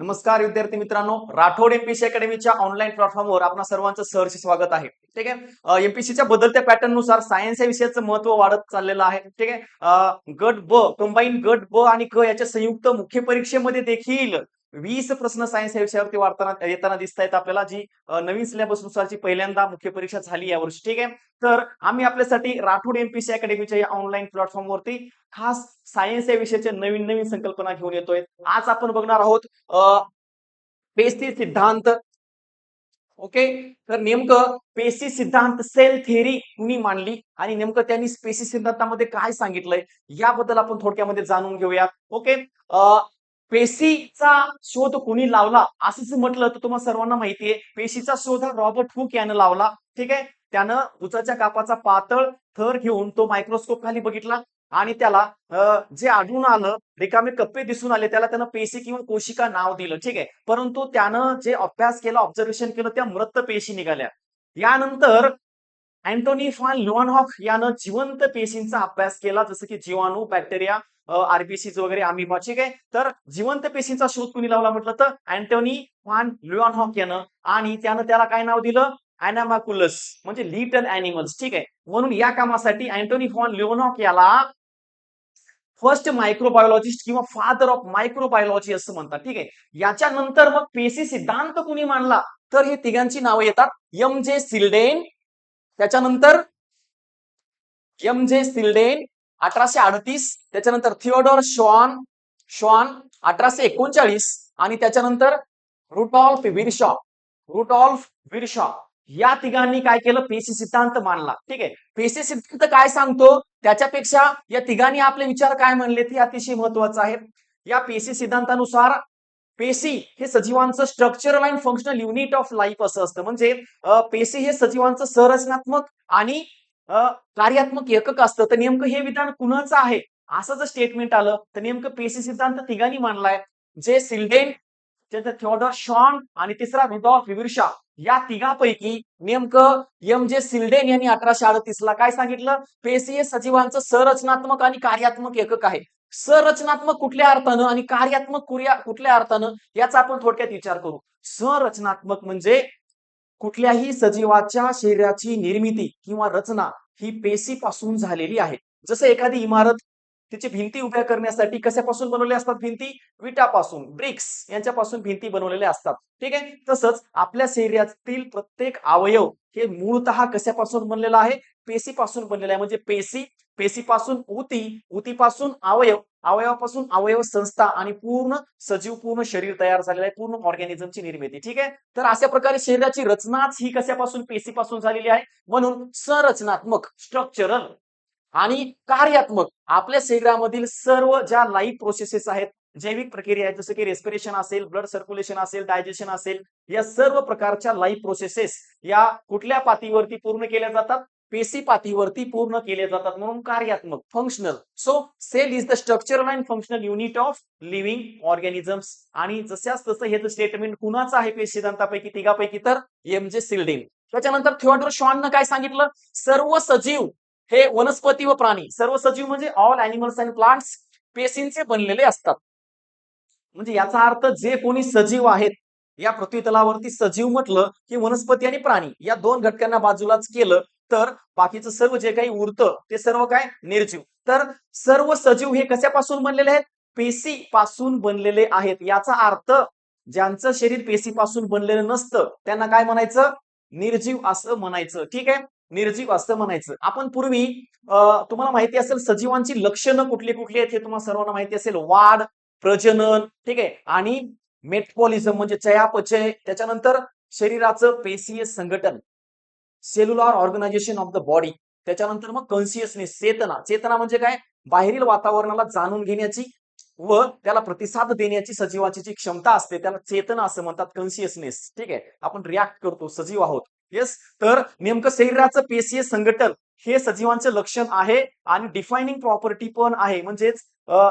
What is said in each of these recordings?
नमस्कार विद्यार्थी मित्रांनो. राठोड एमपीसी अकॅडमीच्या ऑनलाईन प्लॅटफॉर्मवर आपण सर्वांचं सहर्ष स्वागत आहे. ठीक आहे? एमपीसीच्या बदलत्या पॅटर्ननुसार सायन्स या विषयाचं महत्त्व वाढत चाललेलं आहे. ठीक आहे? गट ब कंबाईन गट ब आणि क याच्या संयुक्त मुख्य परीक्षेमध्ये देखील वीस प्रश्न सायन्स या विषयावरती वाढताना येताना दिसत आहेत आपल्याला जी नवीन सिलेबस नुसारची पहिल्यांदा मुख्य परीक्षा झाली यावर्षी ठीक आहे? तर आम्ही आपल्यासाठी राठोड एमपीसी अकॅडमीच्या या ऑनलाईन प्लॅटफॉर्मवरती खास सायन्स या विषयाच्या नवीन नवीन संकल्पना घेऊन येतोय. आज आपण बघणार आहोत अ, सिद्धांत. ओके? तर नेमकं पेसी सिद्धांत सेल थेअरी कुणी मांडली? आणि नेमकं त्यांनी पेसी सिद्धांतामध्ये काय सांगितलंय? याबद्दल आपण थोडक्यामध्ये जाणून घेऊयात. ओके? अ, पेशीचा शोध कोणी लावला? असं म्हटलं तर तुम्हाला सर्वांना माहितीये. पेशीचा शोध हा रॉबर्ट हुक यानं लावला. ठीक आहे? त्यानं उचाच्या कापाचा पातळ थर घेऊन तो मायक्रोस्कोप खाली बघितला आणि त्याला जे आढळून आलं रिकामे कप्पे दिसून आले त्याला त्यानं पेशी किंवा कोशिका नाव दिलं. ठीक आहे? परंतु त्यानं जे अभ्यास केला ऑब्झर्वेशन केलं त्या मृत पेशी निघाल्या. यानंतर अँटोनी फॉन लुअनहॉफ यानं जिवंत पेशींचा अभ्यास केला जसं की जीवाणू बॅक्टेरिया आरबीसीज वगैरे अमिबा ठीक आहे. तर जिवंत पेशींचा शोध कुणी लावला म्हटलं तर अँटोनी फॉन हॉक यानं. आणि त्यानं त्याला काय नाव दिलं? अॅनामाकुलस म्हणजे लिटल अॅनिमल्स ठीक आहे. म्हणून या कामासाठी अँटोनी फॉन लिओनॉक याला फर्स्ट मायक्रोबायोलॉजिस्ट किंवा फादर ऑफ मायक्रोबायोलॉजी असं म्हणतात ठीक आहे. याच्यानंतर मग पेशी सिद्धांत कुणी मांडला? तर हे तिघांची नावं येतात. एम जे सिल्डेन त्याच्यानंतर एम जे सिल्डेन अठराशे अडतीस त्याच्यानंतर थिओडॉर शॉन शॉन अठराशे एकोणचाळीस आणि त्याच्यानंतर रुटॉल्फ विरशॉ रुटॉल्फ विरशॉ. या तिघांनी काय केलं? पेशी सिद्धांत मानला ठीक आहे? पेशी सिद्धांत काय सांगतो? त्याच्यापेक्षा या तिघांनी आपले विचार काय म्हणले ते अतिशय महत्वाचं आहे या पेशी सिद्धांतानुसार पेशी हे सजीवांचं structural and functional unit of life असं असतं. म्हणजे पेशी हे सजीवांचं संरचनात्मक आणि कार्यात्मक एकक असतं तर नेमकं हे विधान कुणाचं आहे? असं जर स्टेटमेंट आलं तर नेमकं पेसी सिद्धांत तिघांनी मांडलाय. जे सिल्डेन त्यानंतर थिओडॉर शॉन आणि तिसरा रुडॉल्फ विविरशा या तिघापैकी नेमकं एम जे सिल्डेन यांनी अठराशे अडतीस ला काय सांगितलं? पेसी हे सचिवांचं संरचनात्मक आणि कार्यात्मक एकक आहे. संरचनात्मक कुठल्या अर्थानं आणि कार्यात्मक कुर्या- कुठल्या अर्थानं? याचा आपण थोडक्यात विचार करू. संरचनात्मक म्हणजे कुठल्याही सजीवाच्या शरीराची निर्मिती किंवा रचना ही पेशीपासून झालेली आहे. जसं एखादी इमारत तिची भिंती उभ्या करण्यासाठी कशापासून बनवल्या असतात भिंती? विटापासून ब्रिक्स यांच्यापासून भिंती बनवलेल्या असतात. ठीक आहे? तसंच आपल्या शरीरातील प्रत्येक अवयव हे मूळतः कशापासून बनलेला आहे? पेशीपासून बनलेला आहे. म्हणजे पेशी पेशीपासून ऊती ऊतीपासून अवयव अवयवापासून अवयव संस्था आणि पूर्ण सजीव पूर्ण शरीर तयार झालेलं आहे पूर्ण ऑर्गॅनिझमची निर्मिती ठीक आहे? तर अशा प्रकारे शरीराची रचनाच ही कशापासून? पेशीपासून झालेली आहे. म्हणून संरचनात्मक स्ट्रक्चरल आणि कार्यात्मक आपल्या शरीरामधील सर्व ज्या लाईफ प्रोसेसेस आहेत जैविक प्रक्रिया आहेत जसं की रेस्पिरेशन असेल ब्लड सर्क्युलेशन असेल डायजेशन असेल या सर्व प्रकारच्या लाईफ प्रोसेसेस या कुठल्या पातळीवरती पूर्ण केल्या जातात? पेशी पातळीवरती पूर्ण केले जातात म्हणून कार्यात्मक functional so cell is the structural and functional unit of living organisms आणि जशाच तसं हे स्टेटमेंट कुणाचं आहे पेशी सिद्धांतापैकी तिघापैकी तर एम जे सिल्डेन त्याच्यानंतर थिओडोर शॉननं काय सांगितलं? सर्व सजीव हे वनस्पती व प्राणी सर्व सजीव म्हणजे ऑल अॅनिमल्स अँड प्लांट्स पेशींचे बनलेले असतात. म्हणजे याचा अर्थ जे कोणी सजीव आहेत या पृथ्वी तलावरती सजीव म्हटलं की वनस्पती आणि प्राणी या दोन घटकांना बाजूलाच केलं तर बाकीचं सर्व जे काही उरतं ते सर्व काय? निर्जीव. तर सर्व सजीव हे कशापासून बनलेले आहेत? पेशी पासून बनलेले आहेत. याचा अर्थ ज्यांचं शरीर पेशीपासून बनलेलं नसतं त्यांना काय म्हणायचं? निर्जीव असं म्हणायचं. ठीक आहे? निर्जीव असं म्हणायचं. आपण पूर्वी तुम्हाला माहिती असेल सजीवांची लक्षणं कुठली कुठली आहेत हे तुम्हाला सर्वांना माहिती असेल. वाढ प्रजनन ठीक आहे? आणि मेटबॉलिझम म्हणजे चयापचय त्याच्यानंतर शरीराचं पेशीय संघटन. Cellular organisation of the body त्याच्यानंतर मग कॉन्सियसनेस चेतना. चेतना म्हणजे काय? बाहेरील वातावरणाला जाणून घेण्याची व त्याला प्रतिसाद देण्याची सजीवाची जी क्षमता असते त्याला चेतना असं म्हणतात कन्सियसनेस ठीक आहे? आपण रिॲक्ट करतो सजीव आहोत. येस तर नेमकं शरीराचं पेशीय संघटन हे सजीवांचं लक्षण आहे आणि डिफायनिंग प्रॉपर्टी पण आहे. म्हणजेच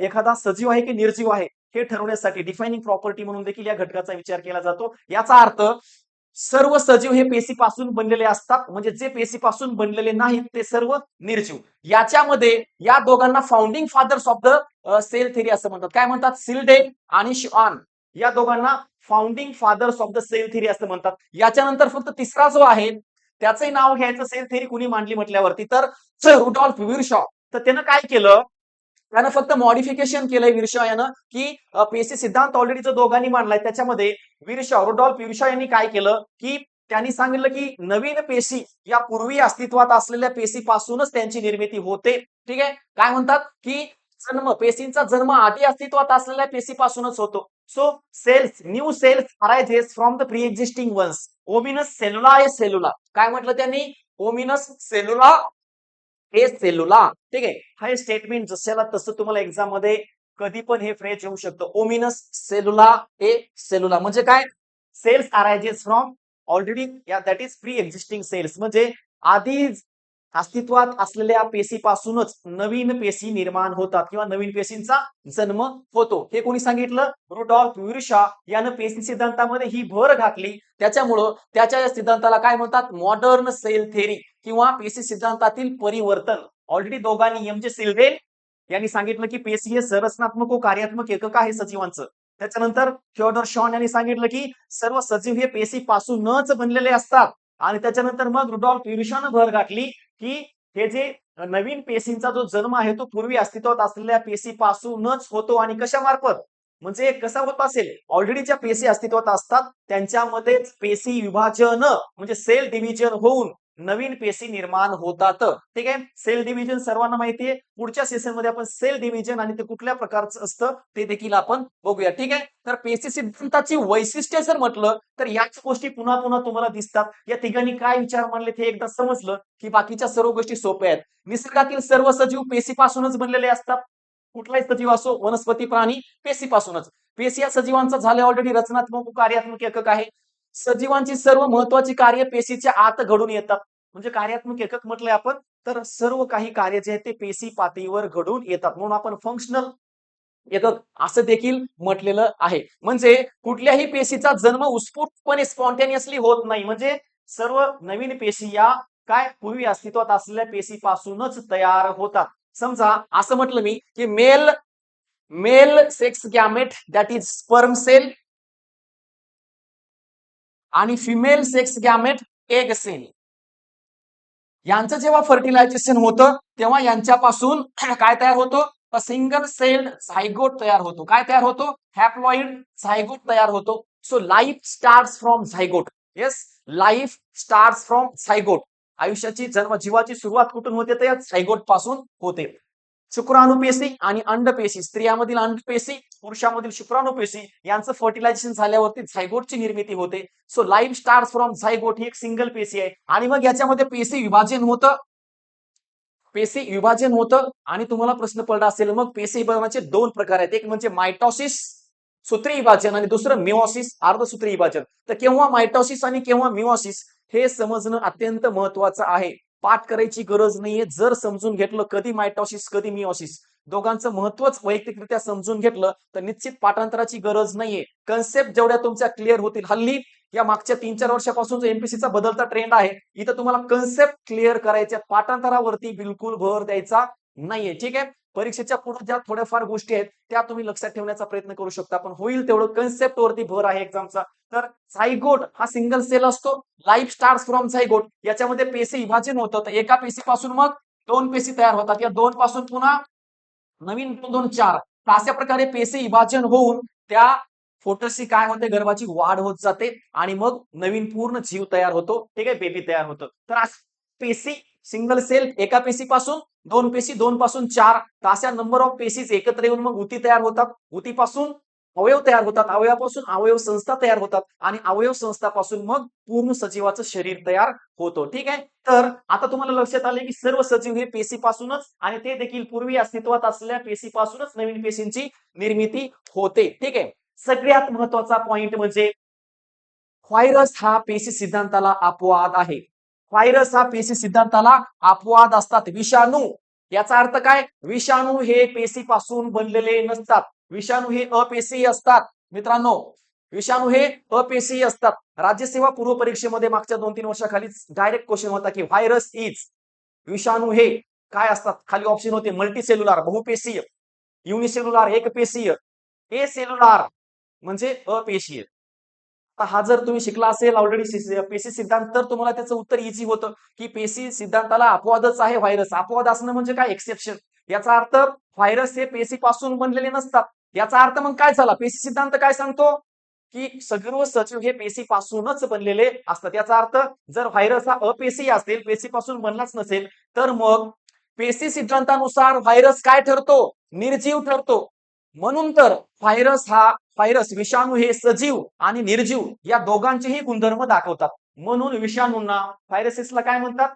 एखादा सजीव आहे की निर्जीव आहे हे ठरवण्यासाठी डिफायनिंग प्रॉपर्टी म्हणून देखील या घटकाचा विचार केला जातो. याचा अर्थ सर्व सजीव हे पेशीपासून बनलेले असतात. म्हणजे जे पेशीपासून बनलेले नाहीत ते सर्व निर्जीव. याच्यामध्ये या दोघांना founding fathers of the cell theory असं म्हणतात. काय म्हणतात? सिल्डे आणि शॉन या दोघांना founding fathers of the cell theory असं म्हणतात. याच्यानंतर फक्त तिसरा जो आहे त्याचंही नाव घ्यायचं. सेल थेरी कुणी मांडली म्हटल्यावरती तर रुडॉल्फ विरशॉ तर त्यानं काय केलं? त्यानं फक्त मॉडिफिकेशन केलंय विरशॉ यानं की अ, पेशी सिद्धांत ऑलरेडी जो दोघांनी मांडलाय. त्याच्यामध्ये विरशॉ रुडॉल्फ विरशॉ यांनी काय केलं की त्यांनी सांगितलं की नवीन पेशी या पूर्वी अस्तित्वात असलेल्या पेशीपासूनच त्यांची निर्मिती होते. ठीक आहे? काय म्हणतात? की जन्म पेशींचा जन्म आधी अस्तित्वात असलेल्या पेशीपासूनच होतो. So cells new cells arises from the pre existing ones ominous सेल्युला ए सेल्युला काय म्हटलं त्यांनी? ओमिनस सेल्युला ए सेलुला ठीक आहे? हा हे स्टेटमेंट जशाला तसं तुम्हाला एक्झाममध्ये कधी पण हे फ्रेज येऊ शकतं. ओमिनस सेलुला ए सेलुला म्हणजे काय? सेल्स आरायजेस फ्रॉम ऑलरेडी या that is pre existing cells म्हणजे आधी अस्तित्वात असलेल्या पेशीपासूनच नवीन पेशी निर्माण होतात किंवा नवीन पेशींचा जन्म होतो. हे कोणी सांगितलं? रुडॉल्फ विरुषा यानं पेशी सिद्धांतामध्ये ही भर घातली. त्याच्यामुळं त्याच्या या सिद्धांताला काय म्हणतात? मॉडर्न सेल थेरी किंवा पेशी सिद्धांतातील परिवर्तन. ऑलरेडी दोघांनी एम जे यांनी सांगितलं की पेशी हे संरचनात्मक व कार्यात्मक एकक आहे सजीवांचं. त्याच्यानंतर थिओडर शॉन यांनी सांगितलं की सर्व सजीव हे पेशीपासूनच बनलेले असतात. आणि त्याच्यानंतर मग रुडॉल्फ युरिशानं भर घातली. की हे जे नवीन पेशींचा जो जन्म आहे तो पूर्वी अस्तित्वात असलेल्या पेशीपासूनच होतो आणि कशामार्फत? म्हणजे कसा होत असेल? ऑलरेडी ज्या पेशी अस्तित्वात असतात त्यांच्यामध्येच पेशी विभाजन म्हणजे सेल डिव्हिजन होऊन नवीन पेशी निर्माण होतात. ठीक आहे? सेल डिव्हिजन सर्वांना माहिती आहे. पुढच्या सेशनमध्ये आपण सेल डिव्हिजन आणि ते कुठल्या प्रकारचं असतं ते देखील आपण बघूया. ठीक आहे? तर पेशी सिद्धांताची वैशिष्ट्ये जर म्हटलं तर याच गोष्टी पुन्हा पुन्हा तुम्हाला दिसतात. या तिघांनी काय विचार मांडले ते एकदा समजलं की बाकीच्या सर्व गोष्टी सोप्या आहेत. निसर्गातील सर्व सजीव पेशीपासूनच बनलेले असतात. कुठलाही सजीव असो वनस्पती प्राणी पेशीपासूनच पेशी या सजीवांचा झाले ऑलरेडी रचनात्मक कार्यात्मक एकक आहे. सजीवांची सर्व महत्वाची कार्य पेशीच्या आत घडून येतात. म्हणजे कार्यात्मक एकक म्हटलंय आपण तर सर्व काही कार्य जे आहे ते पेशी पातळीवर घडून येतात. म्हणून आपण फंक्शनल एकक असं देखील म्हटलेलं आहे. म्हणजे कुठल्याही पेशीचा जन्म उत्स्फूर्तपणे स्पॉन्टेनियसली होत नाही. म्हणजे सर्व नवीन पेशी या काय पूर्वी अस्तित्वात असलेल्या पेशीपासूनच तयार होतात. समजा असं म्हटलं मी की male male sex gamete that is sperm cell आणि female sex gamete egg cell यांचं जेव्हा फर्टिलायझेशन होतं तेव्हा यांच्यापासून काय तयार होतो? सिंगल सेल झायगोट तयार होतो. काय तयार होतो? हॅप्लॉइड झायगोट तयार होतो. So life starts from zygote yes life starts from zygote आयुष्याची जन्म जीवाची सुरुवात कुठून होते? तर या झायगोटपासून होते. शुक्राणुपेशी आणि अंडपेशी स्त्रियामधील अंडपेशी पुरुषामधील शुक्राणुपेशी यांचं फर्टिलायझेशन झाल्यावरती झायगोटची निर्मिती होते. So life starts from zygote ही एक सिंगल पेशी आहे. आणि मग याच्यामध्ये पेशी विभाजन होतं. पेशी विभाजन होतं आणि तुम्हाला प्रश्न पडला असेल मग पेशी विभाजनाचे दोन प्रकार आहेत. एक म्हणजे मायटॉसिस सूत्री विभाजन आणि दुसरं मिओसिस अर्धसूत्री विभाजन. तर केव्हा मायटॉसिस आणि केव्हा मिओसिस हे समजणं अत्यंत महत्वाचं आहे. पाठ करायची गरज नाहीये. जर समजून घेतलं कधी मायटॉसिस कधी मिओसिस दोघांचं महत्वच वैयक्तिकरित्या समजून घेतलं तर निश्चित पाठांतराची गरज नाहीये. कन्सेप्ट जेवढ्या तुमच्या क्लिअर होतील. हल्ली या मागच्या तीन चार वर्षापासून जो एमपीसीचा बदलता ट्रेंड आहे इथं तुम्हाला कन्सेप्ट क्लिअर करायच्या पाठांतरावरती बिलकुल भर द्यायचा नाहीये. ठीक आहे? परीक्षेच्या पुढे ज्या थोड्याफार गोष्टी आहेत त्या तुम्ही लक्षात ठेवण्याचा प्रयत्न करू शकता. पण होईल तेवढं कन्सेप्ट वरती भर आहे एक्झामचा तर सायगोट हा सिंगल सेल असतो. लाईफ स्टार्स फ्रॉम सायगोट याच्यामध्ये पेशी विभाजन होतं. तर एका पेशीपासून मग दोन पेशी तयार होतात. या दोन पासून पुन्हा नवीन दोन दोन चार. तर अशा प्रकारे पेशी विभाजन होऊन त्या फोटोशी काय होते? गर्भाची वाढ होत जाते आणि मग नवीन पूर्ण जीव तयार होतो. ठीक आहे? बेबी तयार होतं. तर आज पेशी सिंगल सेल एका पेशीपासून दोन पेशी दोन पासून चार तर अशा नंबर ऑफ पेशीज एकत्र येऊन मग उती तयार होतात. उतीपासून अवयव तयार होतात. अवयवापासून अवयव संस्था तयार होतात आणि अवयव संस्थापासून मग पूर्ण सजीवाचं शरीर तयार होतो. ठीक आहे? तर आता तुम्हाला लक्षात आले की सर्व सजीव हे पेशीपासूनच आणि ते देखील पूर्वी अस्तित्वात असलेल्या पेशीपासूनच नवीन पेशींची निर्मिती होते. ठीक आहे? सगळ्यात महत्त्वाचा पॉइंट म्हणजे व्हायरस हा पेशी सिद्धांताला अपवाद आहे. व्हायरस हा पेशी सिद्धांताला अपवाद असतात. विषाणू याचा अर्थ काय? विषाणू हे पेशीपासून बनलेले नसतात. विषाणू हे अपेशी असतात. मित्रांनो विषाणू हे अपेशी असतात. राज्यसेवा पूर्व परीक्षेमध्ये मागच्या दोन तीन वर्षाखाली डायरेक्ट क्वेश्चन होता की व्हायरस इज विषाणू हे काय असतात? खाली ऑप्शन होते मल्टीसेल्युलर बहुपेशीय एक एकपेशीय. ए सेल्युलार म्हणजे अपेशीय. तर हा जर तुम्ही शिकला असेल ऑलरेडी पेशी सिद्धांत तर तुम्हाला त्याचं उत्तर इझी होतं की पेशी सिद्धांताला अपवादच आहे व्हायरस अपवाद असणं म्हणजे काय? एक्सेप्शन याचा अर्थ व्हायरस हे पेशीपासून बनलेले नसतात. याचा अर्थ मग काय झाला? पेशी सिद्धांत काय सांगतो? की सर्व सजीव हे पेशीपासूनच बनलेले असतात. याचा अर्थ जर व्हायरस हा अपेशी असेल पेशीपासून बनलाच नसेल तर मग पेशी सिद्धांतानुसार व्हायरस काय ठरतो? निर्जीव ठरतो. म्हणून तर व्हायरस हा व्हायरस विषाणू हे सजीव आणि निर्जीव या दोघांचेही गुणधर्म दाखवतात. म्हणून विषाणूंना व्हायरसेसला काय म्हणतात?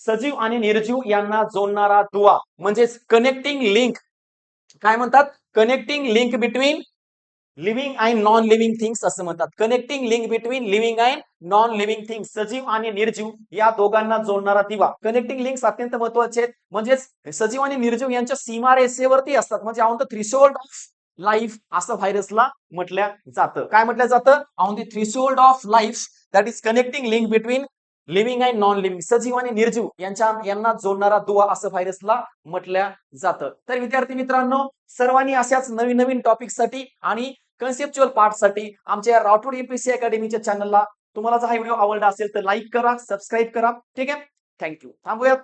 सजीव आणि निर्जीव यांना जोडणारा दुवा म्हणजेच कनेक्टिंग लिंक काय म्हणतात? Connecting link between living and non living things असं म्हणतात. Connecting link between living and non living things सजीव आणि निर्जीव या दोघांना जोडणारा दिवा. कनेक्टिंग लिंक्स अत्यंत महत्त्वाचे आहेत. म्हणजेच सजीव आणि निर्जीव यांच्या सीमारेषेवरती असतात. म्हणजे on the threshold of life असं व्हायरसला म्हटल्या जातं. काय म्हटलं जातं? On the threshold of life that is connecting link between living and non living सजीव आणि निर्जीव यांच्या यांना जोडणारा दुवा असं व्हायरसला म्हटल्या जातं. तर विद्यार्थी मित्रांनो सर्वांनी अशाच नवीन नवीन टॉपिकसाठी आणि कन्सेप्च्युअल पार्टसाठी आमच्या राठोड एमपीसी अकॅडमीच्या चॅनलला तुम्हाला जर हा व्हिडिओ आवडला असेल तर लाईक करा सबस्क्राईब करा. ठीक आहे? थँक्यू थांबूयात.